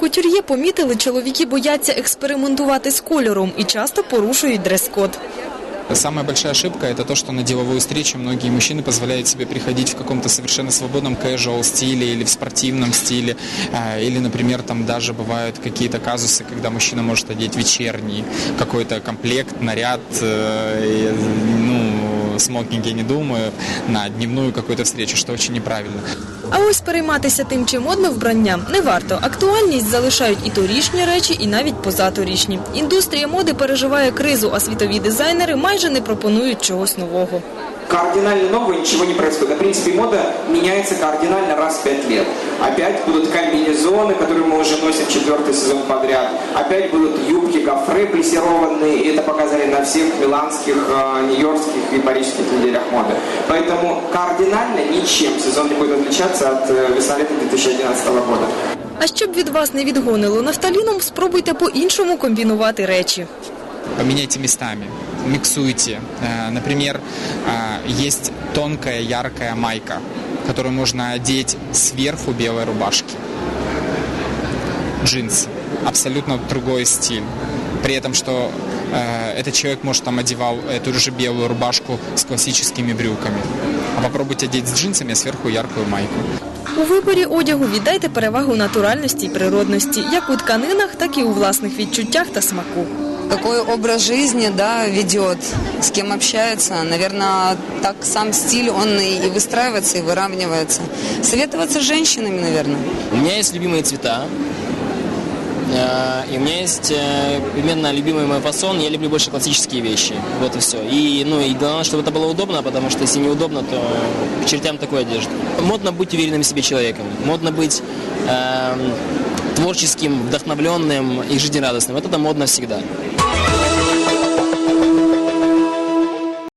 Кутюр'є помітили, чоловіки бояться експериментувати з кольором і часто порушують дрес-код. Самая большая ошибка это то, что на деловую встречу многие мужчины позволяют себе приходить в каком-то совершенно свободном casual стиле или в спортивном стиле. э, Или, например, там даже бывают какие-то казусы, когда мужчина может одеть вечерний какой-то комплект, наряд, э, и, ну, смокинг я не думаю, на дневную какую-то встречу, что очень неправильно. А ось перейматися тим, чи модне вбрання, не варто. Актуальність залишають і торічні речі, і навіть позаторічні. Індустрія моди переживає кризу, а світові дизайнери майже не пропонують чогось нового кардинально нового ничего не происходит. В принципе, мода меняется кардинально раз в пять лет. Опять будут комбинезоны, которые мы уже носим четвертый сезон подряд. Опять будут юбки, гофры плессированные. И это показали на всех миланских, э, нью-йоркских и парижских неделях моды. Поэтому кардинально ничем сезон не будет отличаться от э, весна-лета 2011 года. А щоб від вас не відгонило нафталіном, спробуйте по-іншому комбінувати речі. Поменяйте местами, миксуйте. Э, Например, э, есть тонкая яркая майка, которую можно одеть сверху белой рубашки. Джинсы. Абсолютно другой стиль. При этом, что э, этот человек, может, там одевал эту же белую рубашку с классическими брюками. А попробуйте одеть с джинсами, а сверху яркую майку. У виборі одягу віддайте перевагу натуральності і природності, як у тканинах, так і у власних відчуттях та смаку. Какой образ жизни да, ведет, с кем общается. Наверное, так сам стиль, он и, выстраивается, и выравнивается. Советоваться с женщинами, наверное. У меня есть любимые цвета. э, И у меня есть э, примерно любимый мой фасон. Я люблю больше классические вещи. Вот и все. И, ну, и главное, чтобы это было удобно, потому что если неудобно, то к чертям такой одежды. Модно быть уверенным в себе человеком. Модно быть эм, творческим, вдохновленным и жизнерадостным. Вот это модно всегда.